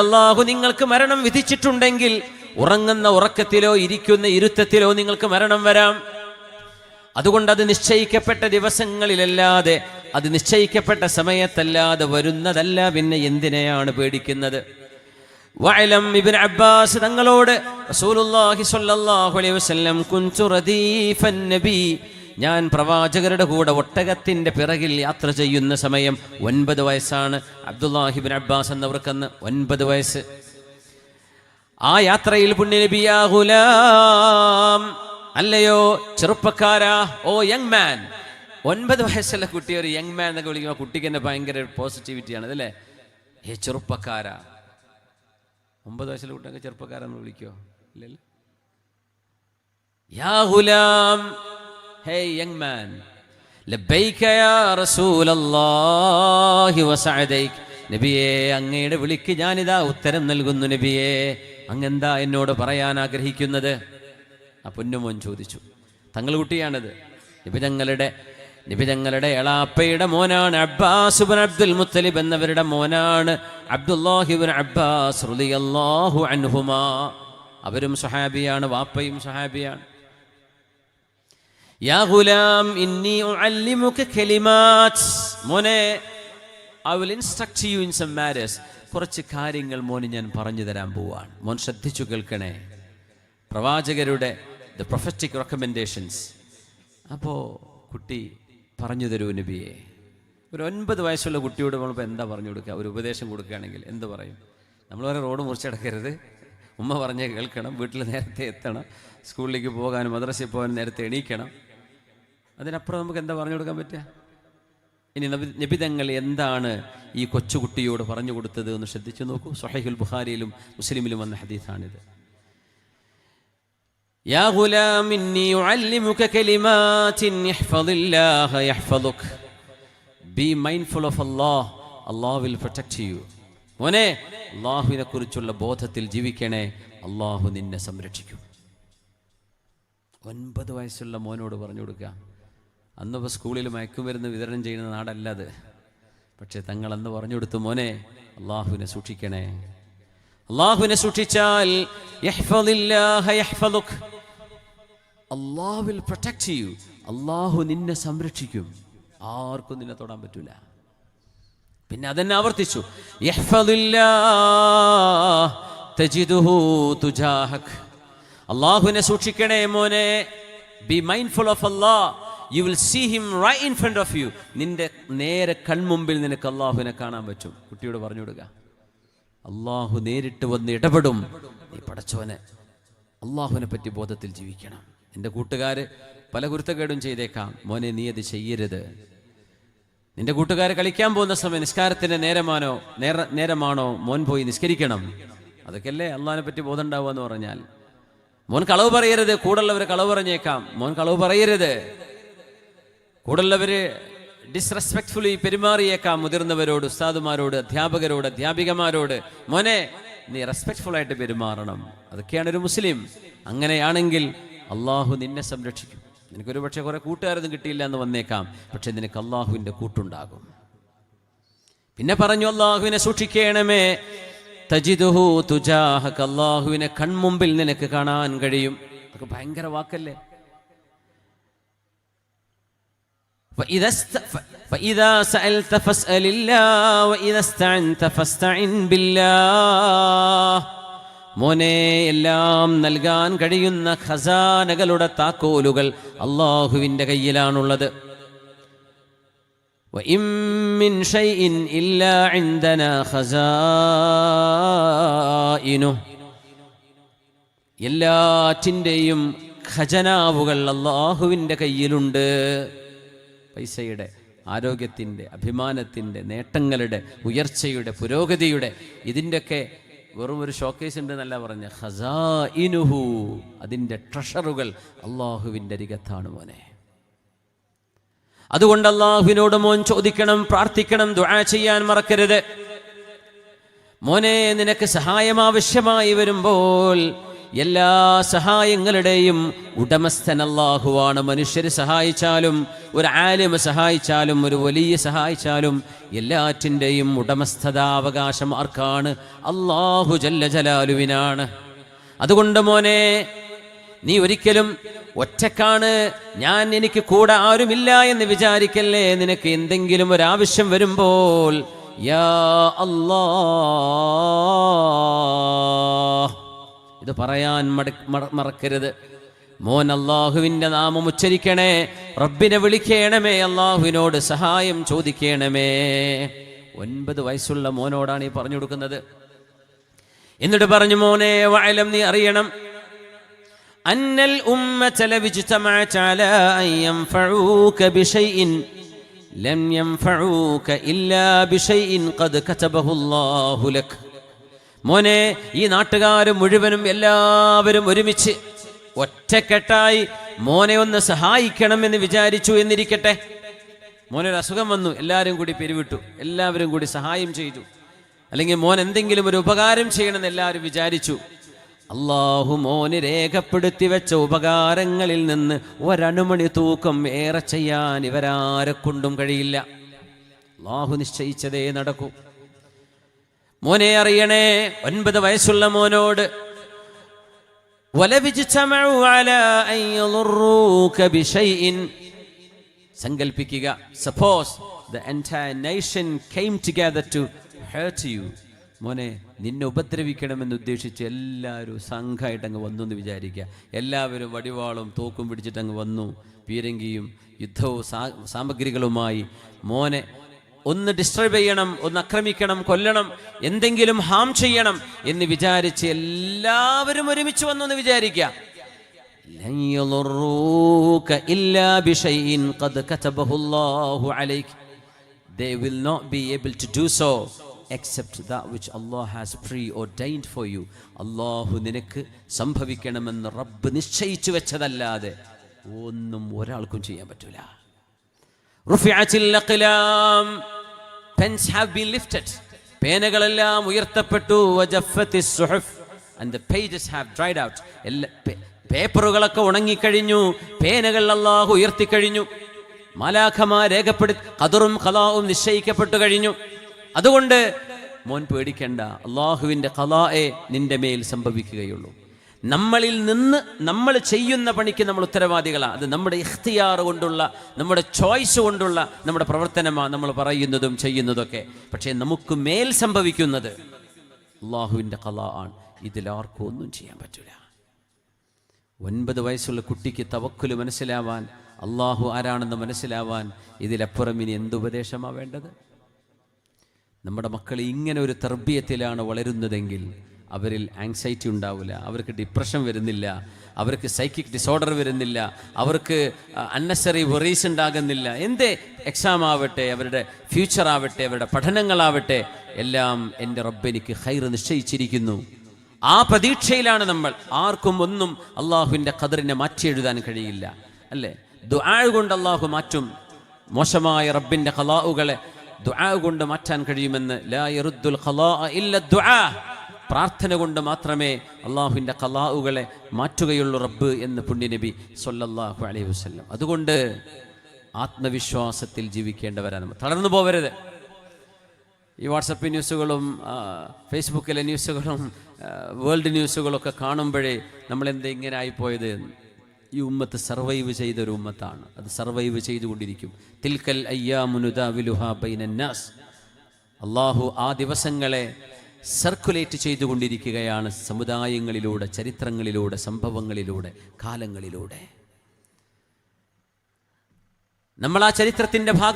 അള്ളാഹു നിങ്ങൾക്ക് മരണം വിധിച്ചിട്ടുണ്ടെങ്കിൽ ഉറങ്ങുന്ന ഉറക്കത്തിലോ ഇരിക്കുന്ന ഇരുത്തത്തിലോ നിങ്ങൾക്ക് മരണം വരാം. അതുകൊണ്ട് അത് നിശ്ചയിക്കപ്പെട്ട ദിവസങ്ങളിലല്ലാതെ അത് നിശ്ചയിക്കപ്പെട്ട സമയത്തല്ലാതെ വരുന്നതല്ല പിന്നെ എന്തിനെയാണ് പേടിക്കുന്നത്? വഅലം ഇബ്നു അബ്ബാസ് തങ്ങളോട് റസൂലുള്ളാഹി സ്വല്ലല്ലാഹു അലൈഹി വസല്ലം കുൻതു റദീഫൻ നബി ഞാൻ പ്രവാചകരുടെ കൂടെ ഒട്ടകത്തിന്റെ പിറകിൽ യാത്ര ചെയ്യുന്ന സമയം ഒൻപത് വയസ്സാണ്. അബ്ദുല്ലാഹിബിൻ അബ്ബാസ് എന്നവർക്കന്ന് ഒൻപത് വയസ്സ്. ആ യാത്രയിൽ പുണ്യനബിയാ ഗുലാം. അല്ലയോ ചെറുപ്പക്കാരാ ഓ യങ് മാൻ ഒൻപത് വയസ്സുള്ള കുട്ടി ഒരു യങ് മാൻ എന്നൊക്കെ വിളിക്കുമ്പോൾ കുട്ടിക്ക് തന്നെ ഭയങ്കര പോസിറ്റിവിറ്റിയാണ് അതല്ലേ ഏ ചെറുപ്പക്കാരാ. ഒമ്പത് വയസ്സുള്ള കുട്ടിയൊക്കെ ചെറുപ്പക്കാരെന്ന് വിളിക്കോ? ഇല്ലല്ലോ. യാ ഹേ യങ് മാൻ നബിയേ അങ്ങയുടെ വിളിക്ക് ഞാനിതാ ഉത്തരം നൽകുന്നു നബിയേ. അങ്ങെന്താ എന്നോട് പറയാൻ ആഗ്രഹിക്കുന്നത്? ആ പൊന്നുമോൻ ചോദിച്ചു. തങ്ങൾ കുട്ടിയാണിത്. നിബിതങ്ങളുടെ നിബിതങ്ങളുടെ എളാപ്പയുടെ മോനാണ് അബ്ബാസ് ബിൻ അബ്ദുൽ മുത്തലിബ് എന്നവരുടെ മോനാണ് അബ്ദുല്ലാഹിബിൻ അബ്ബാസ് അൻഹുമാ. അവരും സഹാബിയാണ് വാപ്പയും സഹാബിയാണ്. യാ ഗുലാം ഇന്നി ഉഅല്ലിമുക കലിമാത്ത്. മോനെ I will instruct you in some matters കുറച്ച് കാര്യങ്ങൾ മോന് ഞാൻ പറഞ്ഞു തരാൻ പോവാണ്. മോൻ ശ്രദ്ധിച്ചു കേൾക്കണേ. പ്രവാചകരുടെ ദ പ്രൊഫറ്റിക് റെക്കമെൻഡേഷൻസ് അപ്പോൾ കുട്ടി പറഞ്ഞു തരൂ നബിയെ. ഒരു ഒൻപത് വയസ്സുള്ള കുട്ടിയോട് നമ്മളിപ്പോൾ എന്താ പറഞ്ഞു കൊടുക്കുക? ഒരു ഉപദേശം കൊടുക്കുകയാണെങ്കിൽ എന്ത് പറയും? നമ്മൾ വരെ റോഡ് മുറിച്ചടക്കരുത് ഉമ്മ പറഞ്ഞ് കേൾക്കണം. വീട്ടിൽ നേരത്തെ എത്തണം. സ്കൂളിലേക്ക് പോകാനും മദ്രസയിൽ പോകാനും നേരത്തെ എണീക്കണം. അതിനപ്പുറം നമുക്ക് എന്താ പറഞ്ഞു കൊടുക്കാൻ പറ്റുക ഇനി നബി നബിതങ്ങൾ എന്താണ് ഈ കൊച്ചുകുട്ടിയോട് പറഞ്ഞു കൊടുത്തത് എന്ന് ശ്രദ്ധിച്ചു നോക്കൂ സൊഹൈഹുൽ ബുഖാരിയിലും മുസ്ലിമിലും വന്ന ഹദീസാണിത് يا غلام إني أعلمك كلمات يحفظ الله يحفظك Be mindful of Allah Allah will protect you മോനെ അള്ളാഹുവിനെ കുറിച്ചുള്ള ബോധത്തിൽ ജീവിക്കണേ അള്ളാഹു നിന്നെ സംരക്ഷിക്കും ഒൻപത് വയസ്സുള്ള മോനോട് പറഞ്ഞു കൊടുക്കുക അന്നിപ്പോൾ സ്കൂളിൽ മയക്കുമരുന്ന് വിതരണം ചെയ്യുന്ന നാടല്ല അത്. പക്ഷേ തങ്ങൾ അന്ന് പറഞ്ഞു കൊടുത്തു മോനെ അള്ളാഹുവിനെ സൂക്ഷിക്കണേ. അള്ളാഹുവിനെ സൂക്ഷിച്ചാൽ അള്ളാഹുവിൽ പ്രൊട്ടക്ട് ചെയ്യൂ. അള്ളാഹു നിന്നെ സംരക്ഷിക്കും. ആർക്കും നിന്നെ തൊടാൻ പറ്റൂല. പിന്നെ അതെന്നെ ആവർത്തിച്ചു. അള്ളാഹുവിനെ സൂക്ഷിക്കണേ മോനെ. Be mindful of Allah you will see him right in front of you നിന്റെ നേരെ കൺമുമ്പിൽ നിനക്ക് അള്ളാഹുവിനെ കാണാൻ പറ്റും. കുട്ടിയോട് പറഞ്ഞു കൊടുക്കുക അള്ളാഹു നേരിട്ട് വന്ന് ഇടപെടും. നീ പടച്ചോനെ അള്ളാഹുവിനെ പറ്റി ബോധത്തിൽ ജീവിക്കണം. എന്റെ കൂട്ടുകാർ പല കുരുത്തക്കേടും ചെയ്തേക്കാം. മോനെ നീ അത് ചെയ്യരുത്. നിന്റെ കൂട്ടുകാർ കളിക്കാൻ പോകുന്ന സമയം നിസ്കാരത്തിന്റെ നേരമാണോ നേര നേരമാണോ മോൻ പോയി നിസ്കരിക്കണം? അതൊക്കെയല്ലേ അള്ളാഹിനെ പറ്റി ബോധം ഉണ്ടാവുക എന്ന് പറഞ്ഞാൽ. മോൻ കളവ് പറയരുത് കൂടുള്ളവർ കളവ് പറഞ്ഞേക്കാം. മോൻ കളവ് പറയരുത്. കൂടുള്ളവര് ഡിസ്റെസ്പെക്ട്ഫുള്ളി പെരുമാറിയേക്കാം മുതിർന്നവരോട് ഉസ്താദുമാരോട് അധ്യാപകരോട് അധ്യാപികമാരോട്. മോനെ നീ റെസ്പെക്ട്ഫുൾ ആയിട്ട് പെരുമാറണം. അതൊക്കെയാണ് ഒരു മുസ്ലിം. അങ്ങനെയാണെങ്കിൽ അള്ളാഹു നിന്നെ സംരക്ഷിക്കും. നിനക്കൊരു പക്ഷേ കുറെ കൂട്ടുകാരൊന്നും കിട്ടിയില്ല എന്ന് വന്നേക്കാം. പക്ഷെ നിനക്ക് അള്ളാഹുവിന്റെ കൂട്ടുണ്ടാകും. പിന്നെ പറഞ്ഞു അള്ളാഹുവിനെ സൂക്ഷിക്കണമേ. തജിദുഹു തുജാഹക്ക് അള്ളാഹുവിനെ കൺമുമ്പിൽ നിനക്ക് കാണാൻ കഴിയും. അതൊക്കെ ഭയങ്കര വാക്കല്ലേ? فإذا است... ف- فإذا سألت فاسأل الله وإذا استعنت فاستعن بالله മോനെ എല്ലാം നൽകാൻ കഴിയുന്ന ഖസാനകളുടെ താക്കോലുകൾ അള്ളാഹുവിൻ്റെ കയ്യിലാണുള്ളത് وإن من شيء إلا عندنا خزائنه എല്ലാറ്റിൻ്റെയും ഖജനാവുകൾ അള്ളാഹുവിൻ്റെ കയ്യിലുണ്ട് പൈസയുടെ ആരോഗ്യത്തിന്റെ അഭിമാനത്തിന്റെ നേട്ടങ്ങളുടെ ഉയർച്ചയുടെ പുരോഗതിയുടെ ഇതിന്റെയൊക്കെ വെറും ഒരു ഷോക്കേസ് ഉണ്ട് എന്നല്ല പറഞ്ഞ ഹസാ ഇനുഹു അതിന്റെ ട്രഷറുകൾ അള്ളാഹുവിന്റെ അരികത്താണ് മോനെ. അതുകൊണ്ട് അള്ളാഹുവിനോട് മോൻ ചോദിക്കണം പ്രാർത്ഥിക്കണം ദുആ ചെയ്യാൻ മറക്കരുത്. മോനെ നിനക്ക് സഹായം ആവശ്യമായി വരുമ്പോൾ എല്ലാ സഹായങ്ങളുടെയും ഉടമസ്ഥൻ അള്ളാഹുവാണ് മനുഷ്യർ സഹായിച്ചാലും ഒരു ആലിമ സഹായിച്ചാലും ഒരു വലിയ സഹായിച്ചാലും എല്ലാറ്റിന്റെയും ഉടമസ്ഥതാവകാശം ആർക്കാണ്? അള്ളാഹു ജല്ല ജലാലുവിനാണ്. അതുകൊണ്ട് മോനെ നീ ഒരിക്കലും ഒറ്റക്കാണ് ഞാൻ എനിക്ക് കൂടെ ആരുമില്ല എന്ന് വിചാരിക്കല്ലേ? നിനക്ക് എന്തെങ്കിലും ഒരു ആവശ്യം വരുമ്പോൾ യാ അല്ലാ ഇത് പറയാൻ മറക്കരുത്. മോൻ അള്ളാഹുവിന്റെ നാമം ഉച്ചരിക്കണേ. റബ്ബിനെ വിളിക്കണമേ. അള്ളാഹുവിനോട് സഹായം ചോദിക്കണമേ. ഒൻപത് വയസ്സുള്ള മോനോടാണ് ഈ പറഞ്ഞു കൊടുക്കുന്നത്. എന്നിട്ട് പറഞ്ഞു മോനെ വയലം നീ അറിയണം. അന്നൽ ബിശൈഇൻ ലം ഇല്ലാ ഖദ് മോനെ ഈ നാട്ടുകാർ മുഴുവനും എല്ലാവരും ഒരുമിച്ച് ഒറ്റക്കെട്ടായി മോനെ ഒന്ന് സഹായിക്കണമെന്ന് വിചാരിച്ചു എന്നിരിക്കട്ടെ. മോനെ അസുഖം വന്നു എല്ലാവരും കൂടി പിരിവിട്ടു എല്ലാവരും കൂടി സഹായം ചെയ്തു. അല്ലെങ്കിൽ മോൻ എന്തെങ്കിലും ഒരു ഉപകാരം ചെയ്യണമെന്ന് എല്ലാവരും വിചാരിച്ചു. അള്ളാഹു മോന് രേഖപ്പെടുത്തി വെച്ച ഉപകാരങ്ങളിൽ നിന്ന് ഒരണുമണി തൂക്കം ഏറെ ചെയ്യാൻ ഇവരാരെ കൊണ്ടും കഴിയില്ല. അള്ളാഹു നിശ്ചയിച്ചതേ നടക്കൂ. മോനെ അറിയണേ ഒൻപത് വയസ്സുള്ള മോനോട് സങ്കൽപ്പിക്കുക suppose the nation came together to hurt you. മോനെ നിന്നെ ഉപദ്രവിക്കണമെന്ന് ഉദ്ദേശിച്ച് എല്ലാവരും സംഘമായിട്ട് അങ്ങ് വന്നു എന്ന് വിചാരിക്കുക. എല്ലാവരും വടിവാളും തോക്കും പിടിച്ചിട്ട് അങ്ങ് വന്നു. പീരങ്കിയും യുദ്ധവും സാമഗ്രികളുമായി. മോനെ ഒന്ന് ഡിസ്റ്റർബ് ചെയ്യണം ഒന്ന് ആക്രമിക്കണം കൊല്ലണം എന്തെങ്കിലും ഹാം ചെയ്യണം എന്ന് വിചാരിച്ച് എല്ലാവരും ഒരുമിച്ച് വന്നു എന്ന് വിചാരിക്കുക. They will not be able to do so except that which Allah has preordained for you. അള്ളാഹു നിനക്ക് സംഭവിക്കണമെന്ന് റബ്ബ് നിശ്ചയിച്ചു വെച്ചതല്ലാതെ ഒന്നും ഒരാൾക്കും ചെയ്യാൻ പറ്റൂല. Pens have been lifted. പേനകളെല്ലാം ഉയർത്തപ്പെട്ടു. and the pages have dried out. എല്ലാ പേപ്പറുകളൊക്കെ ഉണങ്ങിക്കഴിഞ്ഞു. പേനകൾ അല്ലാഹു ഉയർത്തിക്കഴിഞ്ഞു. മാലാഖമാ രേഖപ്പെടുത്തി കതറും കലാവും നിശ്ചയിക്കപ്പെട്ടു കഴിഞ്ഞു. അതുകൊണ്ട് മോൻ പേടിക്കണ്ട. അള്ളാഹുവിന്റെ കലായെ നിന്റെ മേൽ സംഭവിക്കുകയുള്ളൂ. നമ്മളിൽ നിന്ന് നമ്മൾ ചെയ്യുന്ന പണിക്ക് നമ്മൾ ഉത്തരവാദികളാണ് അത് നമ്മുടെ ഇഖ്തിയാർ കൊണ്ടുള്ള നമ്മുടെ ചോയ്സ് കൊണ്ടുള്ള നമ്മുടെ പ്രവർത്തനമാണ് നമ്മൾ പറയുന്നതും ചെയ്യുന്നതൊക്കെ. പക്ഷേ നമുക്ക് മേൽ സംഭവിക്കുന്നത് അള്ളാഹുവിന്റെ കല ആണ്. ഇതിലാർക്കും ഒന്നും ചെയ്യാൻ പറ്റില്ല ഒൻപത് വയസ്സുള്ള കുട്ടിക്ക് തവക്കുൽ മനസ്സിലാവാൻ അള്ളാഹു ആരാണെന്ന് മനസ്സിലാവാൻ ഇതിലപ്പുറം ഇനി എന്തുപദേശമാണ് വേണ്ടത്? നമ്മുടെ മക്കൾ ഇങ്ങനെ ഒരു തർബീയത്തിലാണ് വളരുന്നതെങ്കിൽ അവരിൽ ആങ്സൈറ്റി ഉണ്ടാവില്ല അവർക്ക് ഡിപ്രഷൻ വരുന്നില്ല അവർക്ക് സൈക്കിക് ഡിസോർഡർ വരുന്നില്ല അവർക്ക് അന്നസറി വെറീസ് ഉണ്ടാകുന്നില്ല. എന്തേ എക്സാം ആവട്ടെ അവരുടെ ഫ്യൂച്ചർ ആവട്ടെ അവരുടെ പഠനങ്ങളാവട്ടെ എല്ലാം എന്റെ റബ്ബെനിക്ക് ഹൈർ നിശ്ചയിച്ചിരിക്കുന്നു. ആ പ്രതീക്ഷയിലാണ് നമ്മൾ ആർക്കും ഒന്നും അള്ളാഹുവിന്റെ ഖദറിനെ മാറ്റി എഴുതാൻ കഴിയില്ല. അല്ലേ? ദുആ കൊണ്ട് അള്ളാഹു മാറ്റും. മോശമായ റബ്ബിന്റെ ഖലാഉകളെ ദുആ കൊണ്ട് മാറ്റാൻ കഴിയുമെന്ന് ലാ ഖലാഅ ഇല്ല ദുആ. പ്രാർത്ഥന കൊണ്ട് മാത്രമേ അള്ളാഹുവിന്റെ കലാവുകളെ മാറ്റുകയുള്ളൂ റബ്ബ് എന്ന് പുണ്യനബി സൊല്ലാഹു അലൈഹി വസല്ലം. അതുകൊണ്ട് ആത്മവിശ്വാസത്തിൽ ജീവിക്കേണ്ടവരാണ് തളർന്നു പോവരുത്. ഈ വാട്സപ്പ് ന്യൂസുകളും ഫേസ്ബുക്കിലെ ന്യൂസുകളും വേൾഡ് ന്യൂസുകളൊക്കെ കാണുമ്പോഴേ നമ്മളെന്ത് ഇങ്ങനെ ആയിപ്പോയത്? ഈ ഉമ്മത്ത് സർവൈവ് ചെയ്ത ഒരു ഉമ്മത്താണ്. അത് സർവൈവ് ചെയ്തുകൊണ്ടിരിക്കും. തിൽക്കൽ അയ്യാ മുനുദ വിലുഹ ബൈനന്നാസ്. അള്ളാഹു ആ ദിവസങ്ങളെ സർക്കുലേറ്റ് ചെയ്തുകൊണ്ടിരിക്കുകയാണ് സമുദായങ്ങളിലൂടെ ചരിത്രങ്ങളിലൂടെ സംഭവങ്ങളിലൂടെ കാലങ്ങളിലൂടെ. നമ്മൾ ആ ചരിത്രത്തിന്റെ ഭാഗം